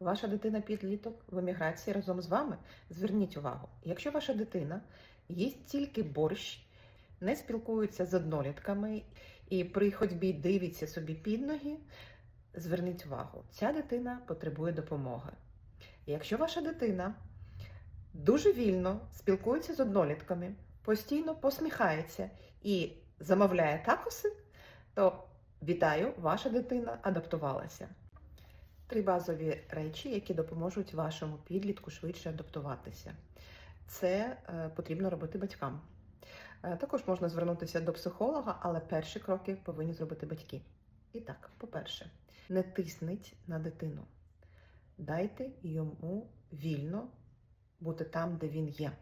ваша дитина підліток в еміграції разом з вами, зверніть увагу. Якщо ваша дитина їсть тільки борщ, не спілкується з однолітками і при ходьбі дивиться собі під ноги, зверніть увагу, ця дитина потребує допомоги. Якщо ваша дитина дуже вільно спілкується з однолітками, постійно посміхається і замовляє такоси, то вітаю, ваша дитина адаптувалася. Три базові речі, які допоможуть вашому підлітку швидше адаптуватися. Це е, потрібно робити батькам. Е, також можна звернутися до психолога, але перші кроки повинні зробити батьки. І так, по-перше, не тисніть на дитину. Дайте йому вільно бути там, де він є.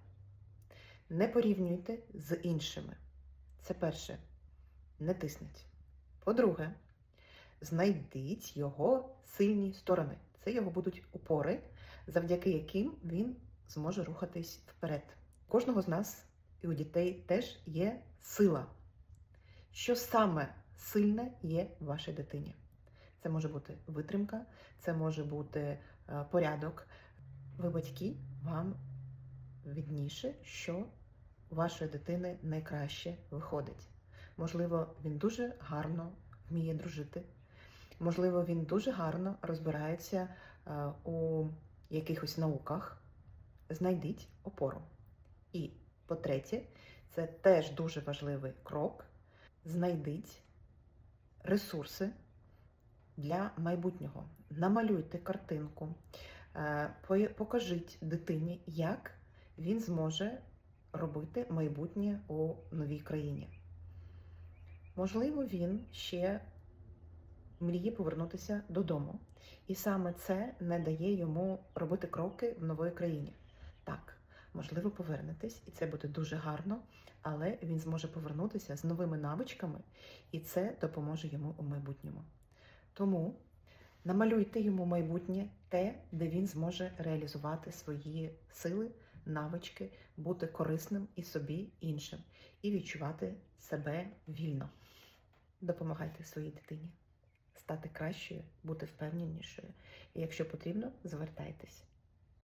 Не порівнюйте з іншими. Це перше. Не тисніть. По-друге, знайдіть його сильні сторони. Це його будуть опори, завдяки яким він зможе рухатись вперед. У кожного з нас і у дітей теж є сила. Що саме сильне є в вашій дитині? Це може бути витримка, це може бути е, порядок. Ви батьки, вам відніше, що у вашої дитини найкраще виходить. Можливо, він дуже гарно вміє дружити. Можливо, він дуже гарно розбирається е, у якихось науках. Знайдіть опору. І по-третє, це теж дуже важливий крок. Знайдіть ресурси для майбутнього. Намалюйте картинку, е, покажіть дитині, як він зможе робити майбутнє у новій країні. Можливо, він ще мріє повернутися додому. І саме це не дає йому робити кроки в новій країні. Так, можливо, повернетесь, і це буде дуже гарно, але він зможе повернутися з новими навичками, і це допоможе йому у майбутньому. Тому намалюйте йому майбутнє те, де він зможе реалізувати свої сили, навички, бути корисним і собі, іншим, і відчувати себе вільно. Допомагайте своїй дитині стати кращою, бути впевненішою. І якщо потрібно, звертайтесь.